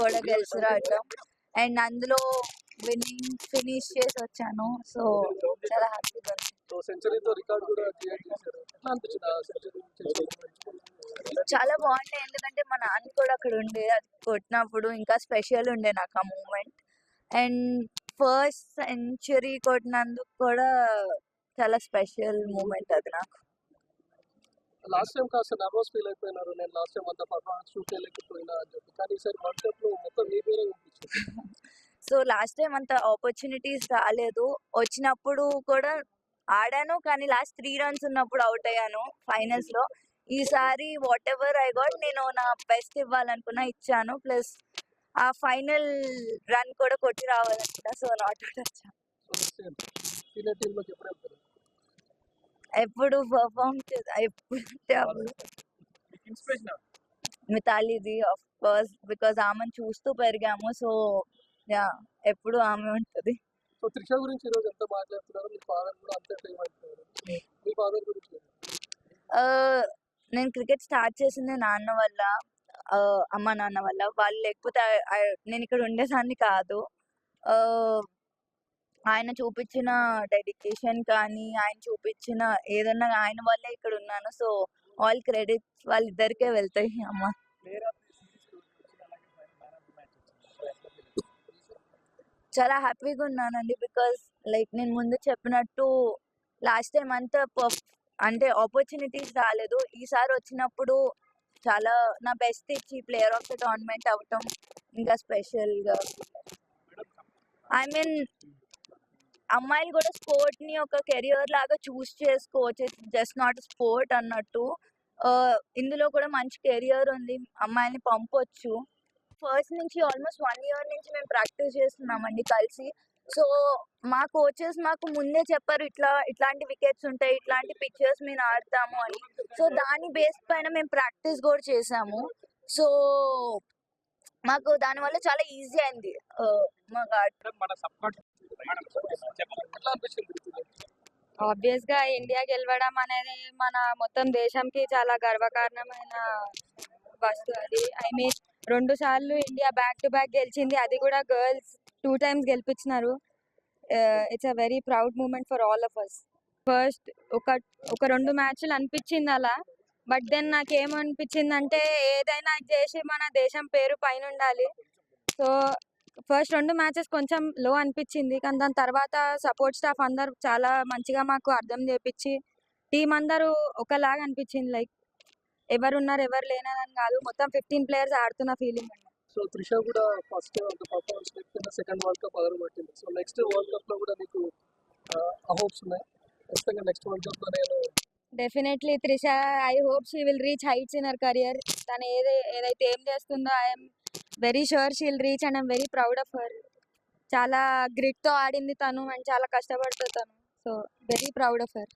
కూడా గెలిచి రావటం అండ్ అందులో విన్నింగ్ ఫినిష్ చేసి వచ్చాను. సో చాలా హ్యాపీగా చాలా బాగుండే. ఎందుకంటే మా నాన్న కూడా అక్కడ ఉండే. అది కొట్టినప్పుడు ఇంకా స్పెషల్ ఉండే నాకు ఆ మూమెంట్. అండ్ ఫస్ట్ సెంచరీ కొట్టినందుకు కూడా చాలా స్పెషల్ మూమెంట్ అది నాకు. లాస్ట్ టైం కాస్త నర్వస్ ఫీల్ అయిపోయినారు. నేను లాస్ట్ టైం అంత పర్ఫార్మెన్స్ షూట్ చేయలేకపోయినా అని చెప్పి. కానీ ఈసారి వరల్డ్ కప్లో మొత్తం మీ పేరే కనిపించింది సో లాస్ట్ టైం అంత ఆపర్చునిటీస్ రాలేదు. వచ్చినప్పుడు కూడా ఆడాను. కానీ లాస్ట్ త్రీ రన్స్ ఉన్నప్పుడు అవుట్ అయ్యాను ఫైనల్స్లో. ఈసారి వాట్ ఎవర్ ఐ గాట్ నేను నా బెస్ట్ ఇవ్వాలనుకున్నా ఇచ్చాను. ప్లస్ ఆ ఫైనల్ రన్ కూడా కొట్టి రావాలనుకున్నా. సో నాట్ అవుట్ వచ్చాను సో సీనియర్ టీమ్లోకి ఎప్పుడు పర్ఫామ్ ఎప్పుడు అంటే అప్పుడు మితాలిది ఆఫ్ కోర్స్ బికాజ్ ఆమెను చూస్తూ పెరిగాము. సో యా ఎప్పుడు ఆమె ఉంటుంది. సో త్రిష గురించి ఈరోజు ఎంత మాట్లాడుతున్నారు. మీ ఫాదర్ కూడా అంతే టైం అంటున్నారు. మీ ఫాదర్ గురించి ఆ, నేను క్రికెట్ స్టార్ట్ చేసింది నాన్న వల్ల అమ్మ నాన్న వల్ల. వాళ్ళు లేకపోతే నేను ఇక్కడ ఉండేదాన్ని కాదు. ఆయన చూపించిన డెడికేషన్ కానీ ఆయన చూపించిన ఏదన్నా ఆయన వల్లే ఇక్కడ ఉన్నాను. సో ఆల్ క్రెడిట్స్ వాళ్ళిద్దరికే వెళ్తాయి అమ్మ. చాలా హ్యాపీగా ఉన్నానండి బికాస్ లైక్ నేను ముందు చెప్పినట్టు లాస్ట్ టైం అంతా అంటే ఆపర్చునిటీస్ రాలేదు. ఈసారి వచ్చినప్పుడు చాలా నా బెస్ట్ ఇచ్చి ప్లేయర్ ఆఫ్ ద టోర్నమెంట్ అవ్వటం ఇంకా స్పెషల్గా. ఐ మీన్ అమ్మాయిలు కూడా స్పోర్ట్ని ఒక కెరియర్ లాగా చూస్ చేసుకోవచ్చు. జస్ట్ నాట్ స్పోర్ట్ అన్నట్టు. ఇందులో కూడా మంచి కెరియర్ ఉంది. అమ్మాయిని పంపొచ్చు. ఫస్ట్ నుంచి ఆల్మోస్ట్ వన్ ఇయర్ నుంచి మేము ప్రాక్టీస్ చేస్తున్నామండి కలిసి. సో మా కోచెస్ మాకు ముందే చెప్పారు ఇట్లా ఇట్లాంటి వికెట్స్ ఉంటాయి ఇట్లాంటి పిక్చర్స్ మేము ఆడతాము అని. సో దాని బేస్ పైన మేము ప్రాక్టీస్ కూడా చేసాము సో మాకు దానివల్ల చాలా ఈజీ అయింది. మాకు ఆబ్వియస్గా ఇండియా గెలవడం అనేది మన మొత్తం దేశంకి చాలా గర్వకారణమైన వస్తువు అది. ఐ మీన్ రెండు సార్లు ఇండియా బ్యాక్ టు బ్యాక్ గెలిచింది. అది కూడా girls two times గెలిపించినారు. It's a very proud moment for all of us first ఒక ఒక రెండు మ్యాచ్లు అనిపించింది అలా. బట్ దెన్ నాకేమనిపించింది అంటే ఏదైనా చేసి మన దేశం పేరు పైన ఉండాలి. సో ఫస్ట్ రెండు మ్యాచెస్ కొంచెం లో అనిపించింది. కానీ దాని తర్వాత సపోర్ట్ స్టాఫ్ అందరు చాలా మంచిగా మాకు అర్థం చేపించి టీం అందరూ ఒకలాగా అనిపించింది. లైక్ ఎవరు ఉన్నారు ఎవరు లేనని కాదు. మొత్తం ఫిఫ్టీన్ ప్లేయర్స్ ఆడుతున్న ఫీలింగ్ అండి. సో త్రిష కూడా ఫస్ట్ అంత పర్ఫార్మెన్స్ లేకపోయినా సెకండ్ వరల్డ్ కప్ అదర్ పట్టింది. సో నెక్స్ట్ వరల్డ్ కప్లో కూడా నీకు హోప్స్ ఉన్నాయి? ఖచ్చితంగా నెక్స్ట్ వరల్డ్ కప్లో నేను definitely Trisha I hope she will reach heights in her career తను ఏది ఏదైతే ఏం చేస్తుందో I'm very sure she'll reach and I'm very proud of her. చాలా గ్రిట్తో ఆడింది తను అండ్ చాలా కష్టపడుతుంది తను. So very proud of her.